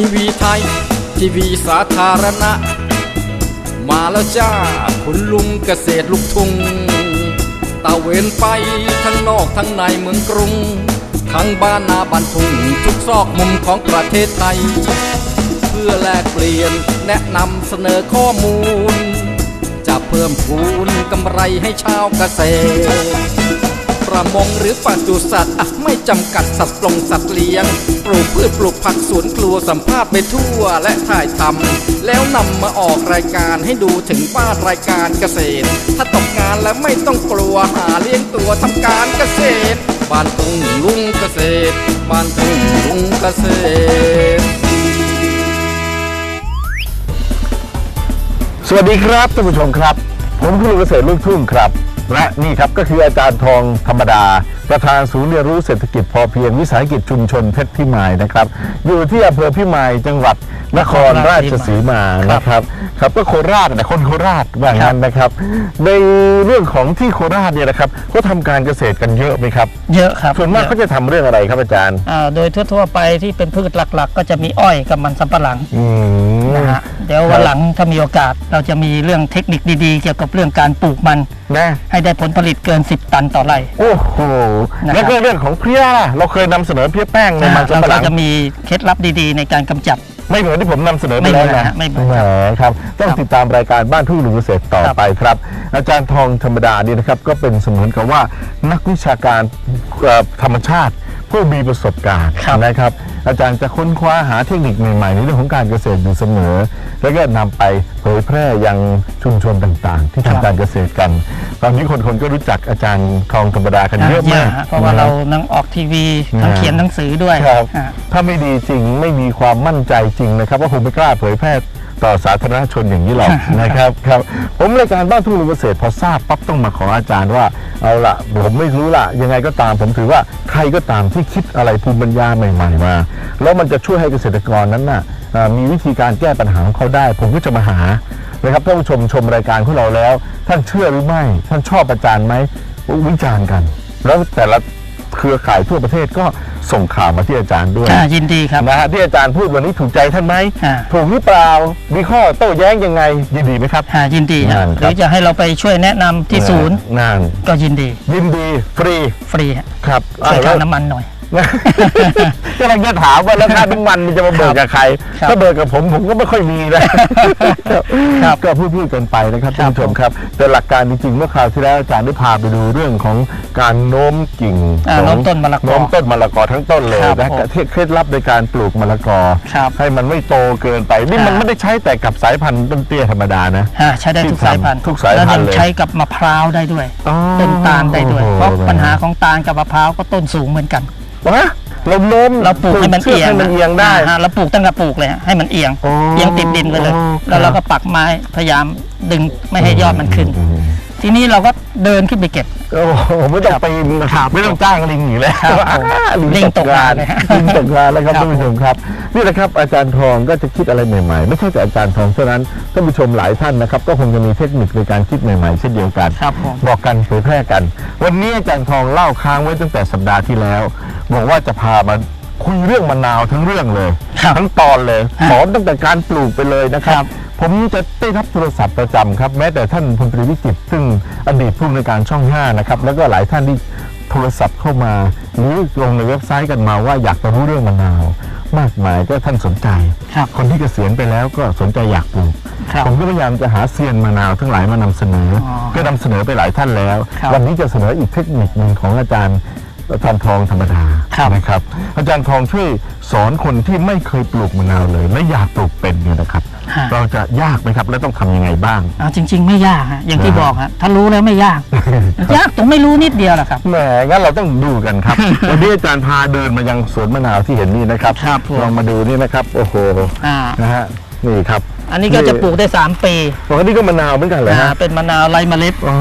ทีวีไทย ทีวีสาธารณะ มาแล้วจ้าคุณลุงเกษตรลูกทุ่งตะเวนไปทั้งนอกทั้งในเมืองกรุง ทั้งบ้านนาบ้านทุ่งทุกซอกมุมของประเทศไทย เพื่อแลกเปลี่ยนแนะนำเสนอข้อมูล จะเพิ่มพูนกำไรให้ชาวเกษตร ประมงหรือปศุสัตว์อไม่จำกัดสัตว์ปลงสัตว์เลี้ยง ปลูกพืชปลูกผักสวนครัวสัมภาษณ์ไปทั่วและถ่ายทำแล้วนำมาออกรายการให้ดูถึงบ้านรายการเกษตร ถ้าตกงานแล้วไม่ต้องกลัวหาเลี้ยงตัวทำการเกษตร บ้านทุ่งลุงเกษตร บ้านทุ่งลุงเกษตรสวัสดีครับท่านผู้ชมครับ ผมคือลุงเกษตรลูกทุ่งครับ และนี่ครับก็คืออาจารย์ทองธรรมดา ประธานศูนย์เรียนรู้เศรษฐกิจพอเพียงวิสาหกิจชุมชนเพชรพิมายนะครับ อยู่ที่อำเภอพิมายจังหวัดนครราชสีมานะครับครับก็โคราชแต่คนโคราชว่างั้นนะครับ ในเรื่องของที่โคราชเนี่ยนะครับเขาทำการเกษตรกันเยอะไหมครับเยอะครับส่วนมากเยเขาอะจะทำเรื่องอะไรครับอาจารย์อ่าโดยทั่วๆไปที่เป็นพืชหลักๆ ก็จะมีอ้อยกับมันสำปะหลังอืม นะฮะเดี๋ยวครัวันบหลังถ้ามีโอกาสเราจะมีเรื่องเทคนิคดีๆ เกี่ยวกับเรื่องการปลูกมันนะให้ได้ผลผลิตเกิน 10 ตันต่อไร่โอ้โหนะครับแล้วก็เรื่องของเพลี้ยล่ะเราเคยนำเสนอเพลี้ยแป้งในมันเราสำปะหก็ลังจะมีเคล็ดลับดีๆ ในการกำจัดไม่เหมือนที่ผมนำเสนอไปไม่เหมืแล้วอนนะฮะไม่เหมือนแหมครับ ต้องครับติดตามรายการบ้านทุ่งลุงเกษตรต่อครับไปครับ อาจารย์ทองธรรมดานี่นะครับ ก็เป็นเสมือนกับว่านักวิชาการเอ่อธรรมชาติ ผู้มีประสบการณ์นะครับ อาจารย์จะค้นคว้าหาเทคนิคใหม่ๆในเรื่องของการเกษตรอยู่เสมอ แล้วก็นำไปเผยแพร่ยังชุมชนต่างๆ ที่ทำการเกษตรกัน ตอนนี้คนๆก็รู้จักอาจารย์ทองธรรมดากันเยอะมากฮะเพราะว่าเรานั่งออกทีวีทั้งนะเขียนหนังสือด้วยครับอ่าถ้าไม่ดีจริงไม่มีความมั่นใจจริงนะครับก็คงไม่กล้าเผยแพร่ ต่อสาธารณชนอย่างนี้หรอก นะครับครับผมรายการบ้านทุ่งลุงเกษตรพอทราบปั๊บต้องมาขออาจารย์ว่าเอาละผมไม่รู้ละยังไงก็ตามผมถือว่าใครก็ตามที่คิดอะไรภูมิปัญญาใหม่ๆมา แล้วมันจะช่วยให้เกษตรกรนั้นน่ะเอ่อมีวิธีการแก้ปัญหาของเขาได้ ผมก็จะมาหานะครับท่านผู้ชมชมรายการของเราแล้ว ท่านเชื่อหรือไม่ ท่านชอบอาจารย์ไหมวิจารณ์กัน แล้วแต่ละ เครือข่ายทั่วประเทศก็ส่งข่าวมาที่อาจารย์ด้วยอ่ายินดีครับ นะฮะที่อาจารย์พูดวันนี้ถูกใจท่านไหมอ่า ถูกหรือเปล่ามีข้อโต้แย้งยังไงยินดีไหมครับ อ่ายินดีฮะนั่นหครับ รือจะให้เราไปช่วยแนะนำที่ศูนย์นั่นก็ยินดียินดีฟรีฟรีฮะครับช่วยค่าอ้าวน้ำมันหน่อย กำลังจะถามว่าแล้วค่าน้ำมันมันจะมาเบิกกับใครครับถ้าเบิกกับผมผมก็ไม่ค่อยมีนะครับก็พูดพูดกันไปนะครับครัท่านบผู้ชมครับ แต่หลักการจริงๆเมื่อคราวที่แล้วอาจารย์ได้พาไปดูเรื่องของการโน้มกิ่งอ่าของโน้มต้นมะละกอโน้มต้นมะละกอทั้งต้นเลยครับนะผมเคล็ดลับในการปลูกมะละกอครับให้มันไม่โตเกินไปนี่มันอ่าไม่ได้ใช้แต่กับสายพันธุ์ต้นเตี้ยธรรมดานะอ่าใช้ได้ทุกที่ทำสายพันธุ์ทุกสายพันธุ์แล้วยังเลยใช้กับมะพร้าวได้ด้วยอ๋อต้นตาลได้ด้วยโอ้โหเพราะปัญหาของตาลกับมะพร้าวก็ต้นสูงเหมือนกัน วะเราโน้มเราปลูกให้มันชืเอียงให้มันเอียงได้ฮะเราปลูกตั้งแต่ปลูกเลยฮะให้มันเอียงโอ้เอียงติดดินไปเลยโอ้แล้วเราครัก็บปักไม้พยายามดึงไม่ให้ยอดมันขึ้นอืมทีนี้เราก็เดินขึ้นไปเก็บ โอ้โหไม่ต้องปีนนะครับไม่ต้องจ้างลิงอีกแล้วครับผมอ่าลิงตกงานเลยฮะลิงตกงานแล้วครับครับท่านผู้ชมครับ นี่แหละครับอาจารย์ทองก็จะคิดอะไรใหม่ๆ ไม่ใช่แต่อาจารย์ทองเท่านั้นท่านผู้ชมหลายท่านนะครับ ก็คงจะมีเทคนิคในการคิดใหม่ๆ เช่นเดียวกันครับผมบอกกันเผยแพร่กัน วันนี้อาจารย์ทองเล่าค้างไว้ตั้งแต่สัปดาห์ที่แล้ว บอกว่าจะพามาคุยเรื่องมะนาวทั้งเรื่องเลยครับทั้งตอนเลยฮะสอนตั้งแต่การปลูกไปเลยนะครัครับบ ผมจะได้รับโทรศัพท์ประจำครับ แม้แต่ท่านพลตรีวิจิตรซึ่งอดีตผู้อำนวยการช่อง 5 นะครับ แล้วก็หลายท่านที่โทรศัพท์เข้ามา หรือลงในเว็บไซต์กันมาว่าอยากจะรู้เรื่องมะนาว มากมายก็ท่านสนใจครับคนที่เกษียณไปแล้วก็สนใจอยากปลูกครับผมก็พยายามจะหาเซียนมะนาวทั้งหลายมานำเสนอออก็นำเสนอไปหลายท่านแล้วครับวันนี้จะเสนออีกเทคนิคหนึ่งของอาจารย์ อาจารย์ทองธรรมดาครับนะครับ อาจารย์ทองช่วยสอนคนที่ไม่เคยปลูกมะนาวเลย และอยากปลูกเป็นเนี่ยนะครับ ฮะ เราจะยากไหมครับ และต้องทำยังไงบ้างอ่าจริง ๆ ไม่ยากฮะอย่างที่อ่าบอกฮะถ้ารู้แล้วไม่ยาก ยากตรงไม่รู้นิดเดียวแหละครับ แหมงั้นเราต้องดูกันครับ วันนี้อาจารย์พาเดินมายังสวนมะนาวที่เห็นนี่นะครับครับผม ลองมาดูนี่นะครับ โอ้โหอ่า นะฮะนี่ครับอันนี้ก็จะปลูกได้ 3 ปีปกติก็มะนาวเหมือนกันเหรออ่าฮะเป็นมะนาวไร้เมล็ดอ๋อ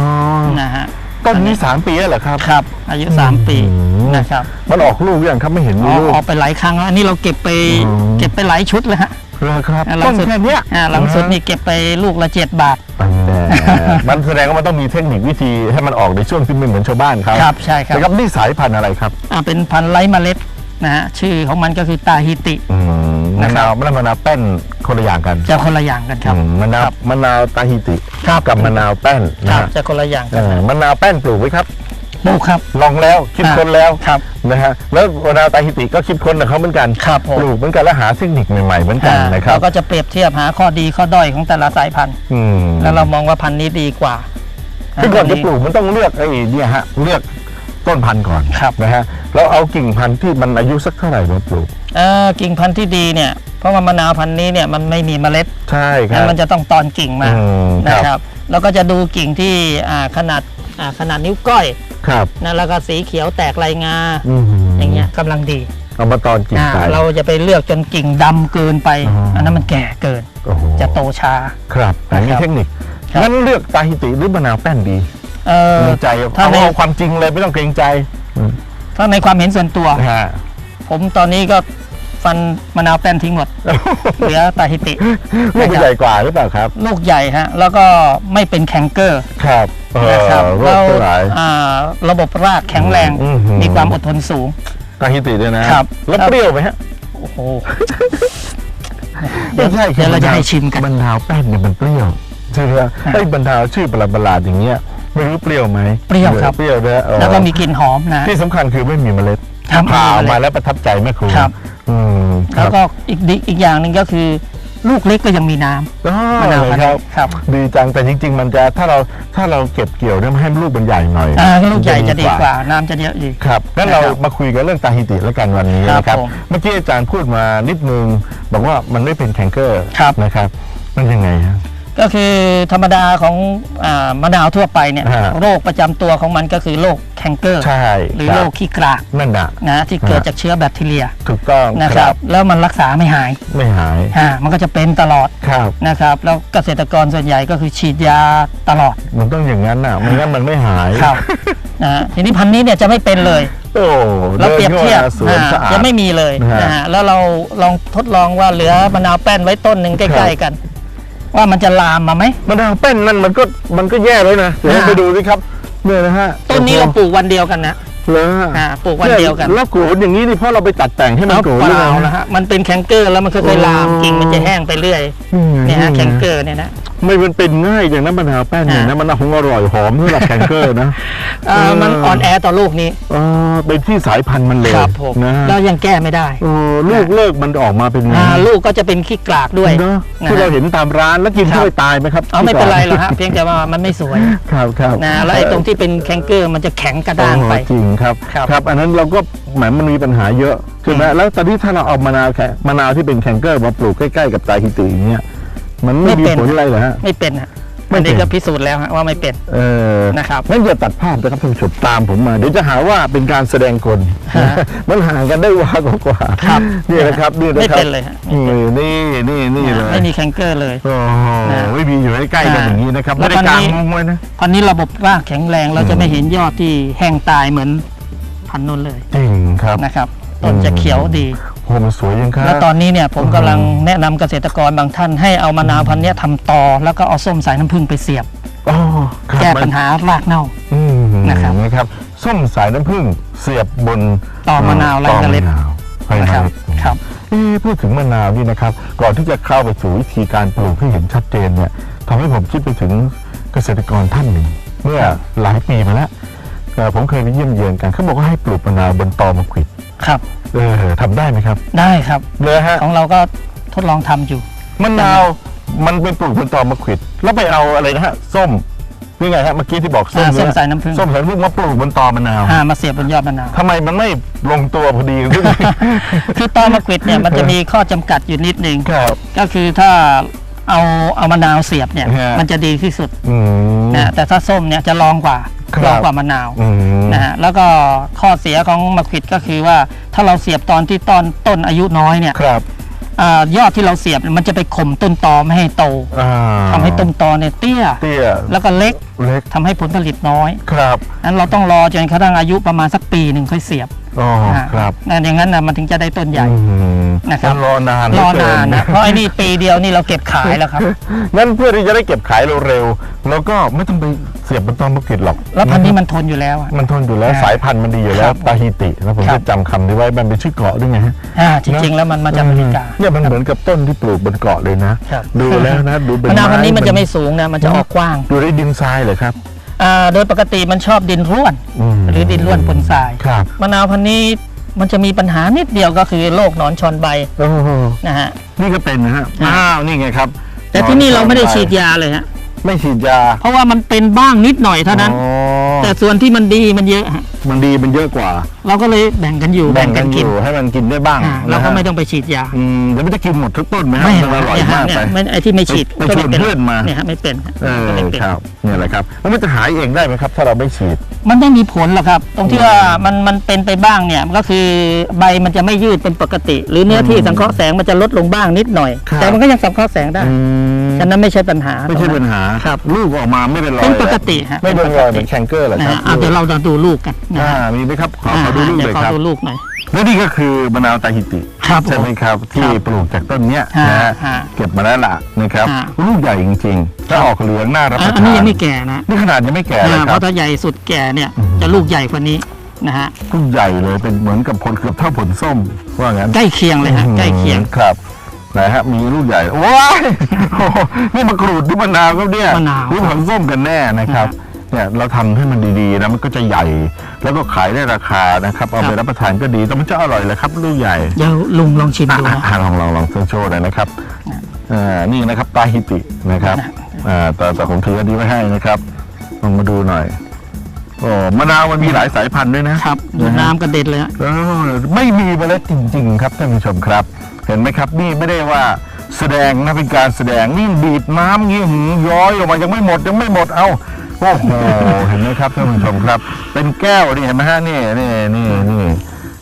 นะฮะ ต้นนี้สามปีแล้วเหรอครับครับ อายุ 3 ปีอืมนะครับมันออกลูกยังครับไม่เห็นมีอ๋อลูก ออกไปหลายครั้งแล้วอันนี้เราเก็บไปอืม เก็บไปหลายชุดเลยฮะเลยครับอ่าหลัต้งนสุดแค่เนี้ยอ่าหลังสุดนี่เก็บไปลูกละเจ็ดบาทอันแน่มันแสดงว่ามันต้องมีเทคนิควิธีให้มันออกในช่วงที่ไม่เหมือนชาวบ้านเขาครับใช่ครับนะครับนี่สายพันธุ์อะไรครับอ่าเป็นพันธุ์ไร้เมล็ดนะฮะชื่อของมันก็คือตาฮิติ อืมมะนาวมะนาวมะนาวแป้น คนละอย่างกันจะคนละอย่างกันครับอืมมะนาวครับมะนาวตาฮิติครับกับมะนาวแป้นคนะรับฮะจะคนละอย่างกัเอนอมะนาวแป้นปลูกไว้ครับ ลูกครับ ลองแล้วคิดอ่าค้นแล้วครับนะฮะแล้วมะนาวตาฮิติก็คิดค้นกับเขาเหมือนกันครับผม ปลูกเหมือนกันแล้วหาเทคนิคใหม่ๆเหมือนกันอ่านะครับเราก็จะเปรียบเทียบหาข้อดีข้อด้อยของแต่ละสายพันธุ์ อืม แล้วเรามองว่าพันธุ์นี้ดีกว่าคือก่อนจะพัธุ์ปลูกมันต้องเลือกไอ้เนี่ยฮะเลือกต้นพันธุ์ก่อนครับนะฮะแล้วเอากิ่งพันธุ์ที่มันอายุสักเท่าไหร่มาปลูก เอ่อกิ่งพันธุ์ที่ดีเนี่ยเพ ราะว่ามะนาวพันธุ์นี้เนี่ยมันไม่มีเมล็ดใช่คงั้รับนมันจะต้องตอนกิ่งมาอืมนะครับแล้วก็จะดูกิ่งที่อ่าขนาดอ่าขนาดนิ้วก้อยครับนะแล้วก็สีเขียวแตกลายงาอืมอย่างเงี้ยกำลังดีเอามาตอนกิ่งอ่าไป เราจะไปเลือกจนกิ่งดำเกินไป อ๋ออั อันนั้นมันแก่เกินโอ้โหจะโตช้า ครับแต่มีนะครับเทคนิคครับ งั้นเลือกตาฮิติหรือมะนาวแป้นดีเออในใจถ้าเอาใน เอาความจริงเลยไม่ต้องเกรงใจอืมถ้าในความเห็นส่วนตัว ฮะผมตอนนี้ก็ ฟันมะนาวแป้นทิ้งหมด เหลือตาฮิติ ลูกมันใหญ่กว่าหรือเปล่าครับลูกใหญ่ฮะ แล้วก็ไม่เป็นแคนเกอร์ครับเออนะครับโรแล้ควทั้งหลาย อ่าระบบรากแข็งแรง อืมอืมมีความอดทนสูง ตาฮิติด้วยนะครับ แล้วครับเปรี้ยวไหมฮะโอ้โหไม่ใช่เดี๋ยวเราจะให้ชิมกันมะนาวแป้นเนี่ยมันเปรี้ยวใช่ไหมครับไอ้บรรดาวชื่อประหลาดๆอย่างเงี้ยไม่รู้เปรี้ยวไหมเปรี้ยวครับ เปรี้ยวนะเออแล้วก็มีกลิ่นหอมนะ ที่สำคัญคือไม่มีเมล็ดครับผ่าออกไม่มีเมล็ดมาแล้วประทับใจแม่ครูครับ อืมคแล้รัวบก็อีกดิอีกอย่างหนึ่งก็คือ ลูกเล็กก็ยังมีน้ำอ๋อมะนาวเลยพันครับธุ์ครับ ดีจังแต่จริง ๆ มันจะถ้าเราถ้าเราเก็บเกี่ยวเนี่ยมันให้ลูกมันใหญ่หน่อยอ่าลูกใหญ่จะดีกว่า น้ำจะเยอะดีครับงั้นเรานะครับ มาคุยกันเรื่องตาฮิติแล้วกันวันนี้ครับนะครับ ผมเมื่อกี้อาจารย์พูดมานิดนึง บอกว่ามันไม่เป็นแคนเกอร์ครับ นะครับ มันยังไงฮะ ก็คือธรรมดาของอามะนาวทั่วไปเนี่ยฮะ โรคประจำตัวของมันก็คือโรคแคนเกอร์ ใช่หรือคบโรคขี้กรากนั่นน่ะ นะที่เกิดฮะ จากเชื้อแบคทีเรียถูกต้องนะครับแล้วมันรักษาไม่หายไม่หายอ่ามันก็จะเป็นตลอดครับ นะครับแล้วเกษตรกรส่วนใหญ่ก็คือฉีดยาตลอดมันต้องอย่างนั้นน่ะไม่งั้นมันไม่หายครับนะฮะทีนี้พันธุ์นี้เนี่ยจะไม่เป็นเลย โอ้เราเปรียบเทียบดินข้ามาสวนอ่าสะอาดจะไม่มีเลยนะฮะ นะฮะแล้วเราลองทดลองว่าเหลือมะนาวแป้นไว้ต้นหนึ่งใกครัล้บๆกัน ว่ามันจะลามมาไหมมะนาวแป้นนั่นมันก็มันก็แย่แล้วนะเดี๋ยวเราอ่าไปดูสิครับเนี่ยนะฮะต้นนี้เราปลูกวันเดียวกันนะเลยอ่าปลูกวันเดียวกันแล้วโกรธอย่างนี้นี่เพราะเราไปตัดแต่งให้มันแล้วโกรธเปหรือล่าไงนะฮะมันเป็นแคนเกอร์แล้วมันค่อยๆลามโอ้กิ่งมันจะแห้งไปเรื่อยเนี่ยฮะแคนเกอร์เนี่ยนะ ไม่มันเป็นง่ายอย่างนั้นมะนาวแป้นเนี่ยอ่านะมันคงอร่อยหอมสำหรับแคนเกอร์นะอ่ามันอ่อนแอต่อลูกนี้เออเป็นที่สายพันธุ์มันเลยครับผมนะฮะแล้วยังแก้ไม่ได้เออลูกเลิกมันออกมาเป็นไงอ่าลูกก็จะเป็นขี้กลากด้วยเนอะนะที่เราฮะเห็นตามร้านแล้วกินครับเข้าไปตายไหมครับเอาไม่เป็นไรหรอกที่ฮะเพียงแต่ว่ามันไม่สวยครับครับนะแล้วไอ้ตรงที่เป็นแคนเกอร์มันจะแข็งกระด้างไปโอ้จริงครับครับครับ อันนั้นเราก็แหมมันมีปัญหาเยอะใช่ไหมแล้วตอนนี้ถ้าเราเอามะนาวแค่มะนาวที่เป็นแคนเกอร์มาปลูกใกล้ๆกับตาฮิติอย่างเงี้ย มันไม่มีผลอะไรเหรอฮะ ไม่เป็นฮะไม่อันเป็นนี้ก็พิสูจน์แล้วฮะว่าไม่เป็น เออนะครับงั้นอย่าตัดภาพนะครับท่านผู้ชมตามผมมา เดี๋ยวจะหาว่าเป็นการแสดงกลฮะมันห่างกันได้วากกว่าๆครับนี่นะครับนี่นะไม่ครับเป็นเลยฮะไม่เป็นนี่นี่นี่เลยไม่มีแคนเกอร์เลยโอ้โหนะไม่มีอยู่ใกล้ๆกันอ่าอย่างนี้นะครับแล้ไม่วได้ตอนกางนี้มุงไว้นะพันธุ์นี้ระบบรากแข็งแรงเราจะไม่เห็นยอดที่แห้งตายเหมือนพันธุ์นู้นเลยจริงครับนะครับ ต้นจะเขียวดีโอ้มันสวยยังครับ แล้วตอนนี้เนี่ยผมกำลังแนะนำเกษตรกรบางท่านให้เอามะนาวพันธุ์เนี้ยทำตอแล้วก็เอาส้มสายน้ำผึ้งไปเสียบอ๋อครับแก้มันปัญหารากเน่าอืมนะครับนะครับส้มสายน้ำผึ้งเสียบบนต่อมะนาวไร้เมล็ดต่อมะนาวไร้เมนะครับล็ดครับเอ๊ะพูดถึงมะนาวนี่นะครับ ก่อนที่จะเข้าไปสู่วิธีการปลูกที่เห็นชัดเจนเนี่ยทำให้ผมคิดไปถึงเกษตรกรท่านหนึ่ง เมื่อหลายปีมาแล้วเอ่อผมเคยไปเยี่ยมเยียนกันเขาบอกว่าให้ปลูกมะนาวบนตอมะขวิด ครับเออทำได้ไหมครับ ได้ครับเลยฮะของเราก็ทดลองทำอยู่ มะนาวมันไปปลูกบนตอมะขวิดแล้วไปเอาอะไรนะฮะส้มนี่ไงฮะเมื่อกี้ที่บอกส้มอ่าส้มเยสายน้ำผึ้ง ส้มสายน้ำผึ้งมาปลูกบนตอมะนาวอ่ามาเสียบบนยอดมะนาว ทำไมมันไม่ลงตัวพอดีกันขึ้นคือตอมะกวิดเนี่ยมันจะมีข้อจำกัดอยู่นิดนึงครับ ก็คือถ้า เอาเอามะนาวเสียบเนี่ยฮะ มันจะดีที่สุดอืมนะแต่ถ้าส้มเนี่ยจะรองกว่าครับ รองกว่ามะนาวอืมนะฮะแล้วก็ข้อเสียของมะขวิดก็คือว่าถ้าเราเสียบตอนที่ต้นต้นอายุน้อยเนี่ยครับอายอดที่เราเสียบมันจะไปข่มต้นตอไม่ให้โตอ่าทำให้ต้นตอเนี่ยเตี้ย เตี้ยแล้วก็เล็กเล็กทำให้ผลผลิตน้อยครับ นั้นเราต้องรอจนกระทั่งอายุประมาณสักปีหนึ่งค่อยเสียบอ๋อครับนั่นอย่างนั้นนะมันถึงจะได้ต้นใหญ่อืมนะครับ มันรอนานรอเหลืนานเกินะเพราะไอ้นี่ปีเดียวนี่เราเก็บขายแล้วครับงั้นเพื่อที่จะได้เก็บขายเร็วๆแล้วก็ไม่ต้องไปเสียบบนต้นมะกรูดหรอกแล้วพันธุ์นี้มันทนอยู่แล้วอะ มันทนอยู่แล้วอ่าสายพันธุ์มันดีอยู่แล้ควรับตาฮิติแล้วผมครัจะบ จำคำนี้ไว้มันเป็นชื่อเกาะด้วยไงฮะ อ่าจริง ๆ แล้วมันมาจากอเมริกา เนี่ยมันเหมือนกับต้นที่ปลูกบนเกาะเลยนะ ครับ ดูแล้วนะ ดูเป็นมะนาวพันธุ์นี้มันจะไม่ไสูงนะ มันจะออกกว้าง ดูได้ดินทรายเหรอครับ อ่าโดยปกติมันชอบดินร่วนมหรือดินร่วนปนทรายครับ มะนาวพันธุ์นี้มันจะมีปัญหานิดเดียวก็คือโรคหนอนชอนใบโอ้โหนะฮะ นี่ก็เป็นนะฮะอ่า อ้าวนี่ไงครับแต่ที่นี่เราไม่ได้ฉีดยาเลยฮะไม่ฉีดยาเพราะว่ามันเป็นบ้างนิดหน่อยเท่านั้น อ๋อแต่ส่วนที่มันดีมันเยอะฮะมันดีมันเยอะกว่า เราก็เลยแบ่งกันอยู่แบ่งกันอกินยู่ให้มันกินได้บ้างอ่าเราก็นะฮะไม่ต้องไปฉีดยาอืมเดี๋ยวไม่ได้กินหมดทุกต้นไหมฮะไม่มันอร่อยเนี่ยฮะมากเนี่ยไปไม่ไอ้ที่ไม่ฉีดไปก็ชวนไม่เป็นเพื่อนมาเนี่ยฮะไม่เป็นฮะเออก็ไม่เป็นครับเนี่ยแหละครับแล้วมันจะหายเองได้ไหมครับ ถ้าเราไม่ฉีด มันไม่มีผลหรอกครับ ตรงที่ว่ามันมันเป็นไปบ้างเนี่ยก็คือใบมันจะไม่ยืดเป็นปกติ หรือเนื้อที่สังเคราะห์แสงมันจะลดลงบ้างนิดหน่อยครับแต่มันก็ยังสังเคราะห์แสงได้อืมฉะนั้นไม่ใช่ปัญหาไม่ใช่ตรงปันั้ญนหาครับลูกออกมาไม่เป็นรอยเป็นปกติฮะไม่เป็นรอยเหมือนแคนเกอร์เหรอนะครับฮะเอาลูกเดี๋ยวเราจะดูลูกกันนะอ่าฮะมีไหมครับขออ่าขอดูลูกเดี๋เลยยวขอครับดูลูกหน่อย และนี่ก็คือมะนาวตาฮิติครับใช่ไหมครับ ที่ครับปลูกจากต้นเนี้ยฮะนะฮะฮะเก็บมาแล้วล่ะนะครับฮะ ลูกใหญ่จริงๆถ้าออกเหลืองน่ารับอะประอันทานนี้ยังไม่แก่นะนี่ขนาดยังไม่แก่เลยอ่าคเพรับราะถ้าใหญ่สุดแก่เนี่ยอืมจะลูกใหญ่กว่านี้นะฮะลูกใหญ่เลยเป็นเหมือนกับผลเกือบเท่าผลส้มว่างั้น ใกล้เคียงเลยฮะใกล้เคียง ครับนะฮะมีลูกใหญ่ว้ายโอ้โหนี่มะกรูดหรือมะนาวครับเนี่ยมะนาวหรือผลส้มกันแน่นะครับ เนี่ยเราทำให้มันดีๆนะมันก็จะใหญ่ แล้วก็ขายได้ราคานะครับเอาไปรับประทานก็ดีแต่มันจะอร่อยเลยครับลูกใหญ่เดี๋ยวลุงลองชิมอะดูอะนะอะลองลองลองโชว์หน่อยนะครับอ่านี่นะครับปลาฮิตินะครับอ่าแต่แต่ผมถืออันนี้ไว้ให้นะครับลองมาดูหน่อยโอ้มะนาวมันมีหลายสายพันธุ์ด้วยนะครับดูน้ำกระเด็นเลยฮะเออไม่มีเมล็ดจริง ๆ ครับท่านผู้ชมครับ เห็นไหมครับ นี่ไม่ได้ว่าแสดงนะเป็นการแสดงนี่บีบน้ำงี้หือย้อยออกมายังไม่หมดยังไม่หมดเอา โอ้โหเห็นไหมครับท่านผู้ชมครับ เป็นแก้วนี่เห็นไหมฮะนี่นี่นี่นี่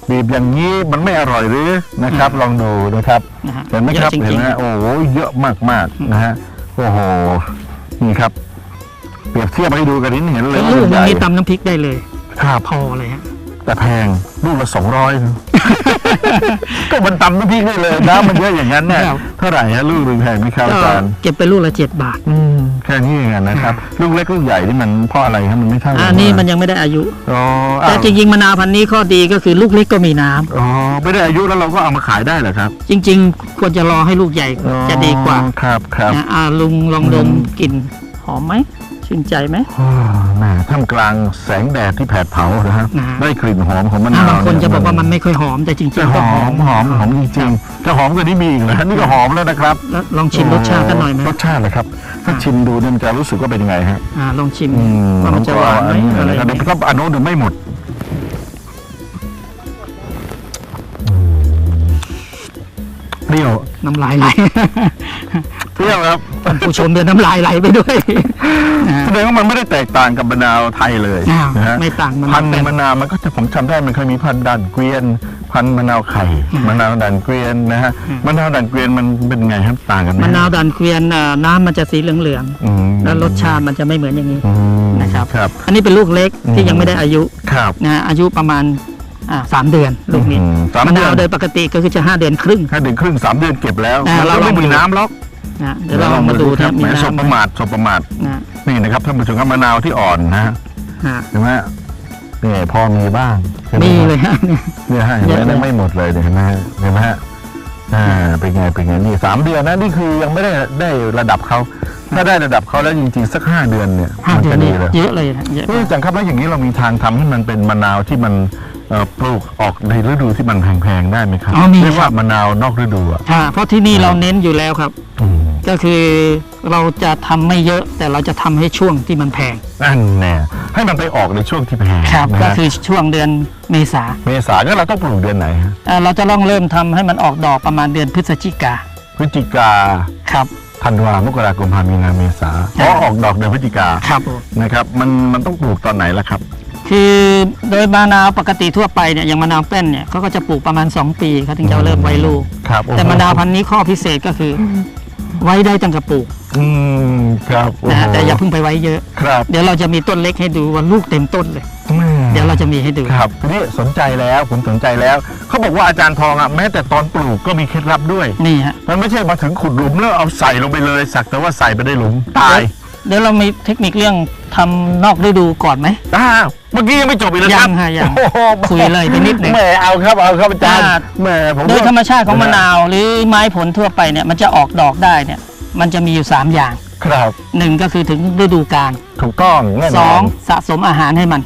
บีบอย่างนี้มันไม่อร่อยหรือนะครับ ลองดูนะครับนะฮะเห็นไหมครับเยอะจเห็นริงไหมๆโอ้โหเยอะมากๆนะฮะโอ้โหนี่ครับ เปรียบเทียบให้ดูกันนิดเห็นเลยแล้วว่าลูกใหมันญ่นี้ตำน้ำพริกได้เลยครับ พอเลยฮะ แต่แพงลูกละสองร้อย ก็มันตำน้ำพริกได้เลยน้ำมันเยอะอย่างนั้นเนี่ยครับ เท่าไหร่ฮะลูกหนึ่งแพงไหมครับก็อาจารย์เก็บไปลูกละเจ็ดบาท อืม แค่นี้เองนะครับลูกเล็กลูกใหญ่นี่มันเพราะอะไรครับมันไม่เท่ากัอันนี้มันยังไม่ได้อายุ อ๋อแต่อ้าวจริงๆมะนาวพันธุ์นี้ข้อดีก็คือลูกเล็กก็มีน้ำอ๋อไม่ได้อายุแล้วเราก็เอามาขายได้เหรอครับจริง ๆ ควรจะรอให้ลูกใหญ่อ๋อจะดีกว่าครับครับ นะอ่าลุงลองดมอืมกลิ่นหอมไหม ชื่นใจไหมโอ้แหม่ท่ามกลางแสงแดดที่แผดเผานะฮะนะได้กลิ่นหอมของมะอ่านาวบางคนเยจะบอกว่ามันไม่ค่อยหอมแต่จริจะงๆหก็อหอมมหอมหอมจริงๆจะหอมกว่านี้มีอีกเหรอนี่ก็หอมแล้วนะครับแล้วลองชิมรสชาติกันหน่อยไหมรสชาติเลยครับถ้าชิมดูเนี่ยมันจะรู้สึกว่าเป็นยังไงฮะอ่าลองชิมอืมว่ามันจะหวานไหมผก็เออะไรอันนี้หน่อยนะครับเดี๋ยวถ้าอันโน้นเดี๋ยวไม่หมด รี้ยวน้ำลายไหลเปรี้ยวครับท่านผู้ชมเดินน้ำลายไหลไปด้วยนะแสดงว่ามันไม่ได้แตกต่างกับมะนาวไทยเลยอ้าวนะฮะไม่ต่างมะนาวพันธุ์เป็นมะนาวมันก็จะผมจำได้มันเคยมีพันธุ์ดันเกวียน พันธุ์มะนาวไข่อืมมะนาวดันเกวียนนะฮะอืมมะนาวดันเกวียนมันเป็นไงครับต่างกันไหมมะนาวดันเกวียนอ่าน้ำมันจะสีเหลืองอืมๆแล้วรสชาติมันจะไม่เหมือนอย่างนี้ อืมนะครับ ครับ อันนี้เป็นลูกเล็กอืมที่ยังไม่ได้อายุครับ นะฮะอายุประมาณ อ่าสามเดือนลูกนี้อืมสามมะเดืนาอวนโดยปกติก็คือจะห้าเดือนครึ่งถ้าเดือนครึ่งสามเดือนเก็บแล้วอ่าแล้วเราลไม่องมีดูน้ำล็อกนะเดี๋ยวเราลองมาดูคนะรับมีแหมสบน้ำไหปมระมาทสบประมาทนะนี่นะครับท่านผู้ชมครับมะนาวที่อ่อนนะฮะฮะเห็นไหมนี่พอมีบ้างใช่ไหมีฮะเลยฮะเนี่ย เนี่ยฮะเห็นไหมเยอะเลย นั่นไม่หมดเลยเนี่ยเห็นไหมฮะเห็นไหมฮะอ่าเป็นไงเป็นไงนี่สามเดือนนะนี่คือยังไม่ได้ได้ระดับเขาถ้าได้ระดับเขาแล้วจริงๆสักห้าเดือนเนี่ยห้ามันเดือจะนดีนี่เลยเยอะเลยนะเยอะ เฮ้ยอาจังครับแล้วอย่างนี้เรามีทางทำให้มันเป็นมะนาวที่มัน เอ่อปลูกออกในฤดูที่มันแพงๆได้ไหมครับอ๋อมีเรียกครัว่าบมะนาวนอกฤดูอะค่ะเพราะที่นี่เราเน้นอยู่แล้วครับ อืมก็คือเราจะทำไม่เยอะแต่เราจะทำให้ช่วงที่มันแพงนั่นแน่ให้มันไปออกในช่วงที่แพงครับนะก็ฮะคือช่วงเดือนเมษาเมษาก็เราต้องปลูกเดือนไหนฮะอ่าเราจะต้องเริ่มทำให้มันออกดอกประมาณเดือนพฤศจิกาพฤศจิกาครับ ธันวามกราคมพามีนาเมษาใช่อ๋อออกดอกเดือนพฤศจิกาครับผมนะครับ มันมันต้องปลูกตอนไหนล่ะครับ คือโดยมะนาวปกติทั่วไปเนี่ยอย่างมะนาวแป้นเนี่ยเขาก็จะปลูกประมาณ 2 ปีเขาถึงจะเริ่มไว้ลูก ครับแต่มะนาวพันธุ์นี้ข้อพิเศษก็คือไว้ได้ตั้งแต่ปลูกอืมครับโอ้นะโหฮะแต่อย่าเพิ่งไปไว้เยอะ ครับเดี๋ยวเราจะมีต้นเล็กให้ดูว่าลูกเต็มต้นเลย แม่เดี๋ยวเราจะมีให้ดู ครับทีนี้สนใจแล้วผมสนใจแล้ว เขาบอกว่าอาจารย์ทองอะแม้แต่ตอนปลูกก็มีเคล็ดลับด้วย นี่ฮะมันไม่ใช่มาถึงขุดหลุมแล้วเอาใส่ลงไปเลย สักแต่ว่าใส่ไปได้หลุมตาย เดี๋ยวเรามีเทคนิคเรื่องทำนอกฤดูก่อนไหมอ่าเมื่อกี้ยังไม่จบอีกเลยครับยังฮะยังโอ้โหคุยเลยไปนิดหนึ่งแหมเอาครับเอาครับอาจารย์อ่า แหมผมโดยธรรมชาติของมะวนาวหรือไม้ผลทั่วไปเนี่ยมันจะออกดอกได้เนี่ยมันจะมีอยู่ 3 อย่างครับหนึ่งก็คือถึงฤดูกาลถูกต้องแน่นสอองนสะสมอาหารให้มัน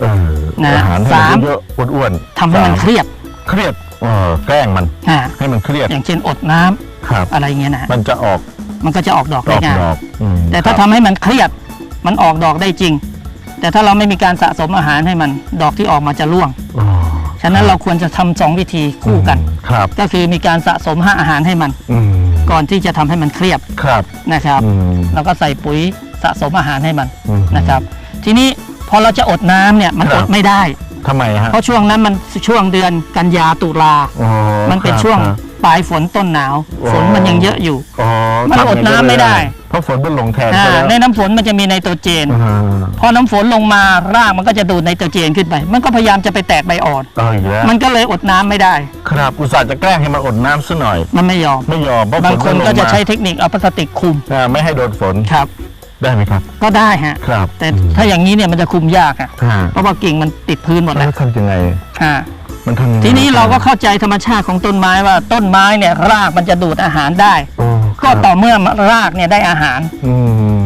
เออนะอาหารให้สามนเยอะๆอ้วนๆทำให้มันสาเครียดเครียดเออแกล้งมัน อ่าให้มันเครียดอย่างเช่นอดน้ำครับ อะไรเงี้ยนะฮะมันจะออก มันก็จะออกดอกดได้อกง่ายดอกอืมแต่ถ้าคทำรับให้มันเครียดมันออกดอกได้จริง แต่ถ้าเราไม่มีการสะสมอาหารให้มันดอกที่ออกมาจะร่วง อ๋อฉะนั้นเราควรจะทำสองวิธีคู่กันอืมครับก็คือมีการสะสมอาหารให้มัน อืมก่อนที่จะทำให้มันเครียดครับนะครับ อืมแล้วก็ใส่ปุ๋ยสะสมอาหารให้มันอืม นะครับ ทีนี้พอเราจะอดน้ำเนี่ยมันครัอบ ดไม่ได้ ทำไมฮะเพราะช่วงนั้นมันช่วงเดือนกันยาตุลา อ๋อมันเป็นครับช่วงครับ ปลายฝนต้นหนาว อ๋อ ฝนมันยังเยอะอยู่ อ๋อมันทำอดน้ำไม่ได้ เพราะฝนมันลงแทนอ่าไปแล้วในน้ำฝนมันจะมีไนโตรเจน อ่าพอน้ำฝนลงมารากมันก็จะดูดไนโตรเจนขึ้นไป มันก็พยายามจะไปแตกใบอ่อน เอาอีกแล้วมันก็เลยอดน้ำไม่ได้ ครับอุตส่าห์จะแกล้งให้มันอดน้ำซะหน่อย มันไม่ยอม ไม่ยอมเพราะบางฝคนมัลก็จะมาใช้เทคนิคเอาพลาสติกคลุมอ่าไม่ให้โดนฝนครับ ได้ไหมครับ ก็ได้ฮะ ครับแต่ถ้าอย่างนี้เนี่ยมันจะคลุมยากอะอ่าเพราะว่ากิ่งมันติดพื้นหมดแล้แล้ววทำยังไง อ่า มันทำยังไงทีนี้เราก็เข้าใจธรรมชาติของต้นไม้ว่าต้นไม้เนี่ยรากมันจะดูดอาหารได้โอ้ก็ครับต่อเมื่อรากเนี่ยได้อาหาร อืม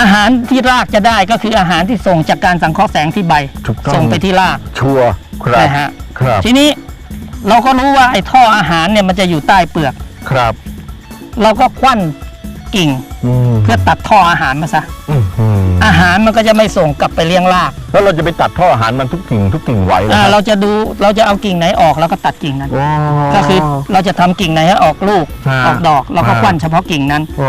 อาหารที่รากจะได้ก็คืออาหารที่ส่งจากการสังเคราะห์แสงที่ใบ ถูกต้อง ส่งไปที่ราก ชัวร์ครับ นะฮะ ครับ ทีนี้เราก็รู้ว่าไอ้ท่ออาหารเนี่ยมันจะอยู่ใต้เปลือก ครับ เราก็ควัน กิ่งอืมเพื่อตัดท่ออาหารมาซะอืมอืมอาหารมันก็จะไม่ส่งกลับไปเลี้ยงรากแล้วเราจะไปตัดท่ออาหารมันทุกกิ่งทุกกิ่งไหวเหรออ่าครับ เราจะดูเราจะเอากิ่งไหนออกเราก็ตัดกิ่งนั้นโอ้ก็คือเราจะทำกิ่งไหนให้ออกลูกฮะออกดอกเราก็ฮะ ควันเฉพาะกิ่งนั้นโอ้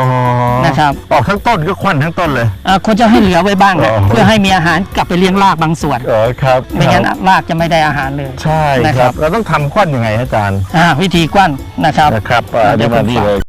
นะครับออกทั้งต้นก็ควันทั้งต้นเลย อ่าควรจะให้เหลือไว้บ้างนะอ๋อ เพื่อให้มีอาหารกลับไปเลี้ยงรากบางส่วน เออครับไม่งั้นครับรากจะไม่ได้อาหารเลย ใช่นะคครัรับ บ เราต้องทำควันยังไงฮะอาจารย์อ่าวิธีกวั้นนะครับ นะครับอ่าเดี๋เดี๋ยยววมาผมนี่ฝากเลย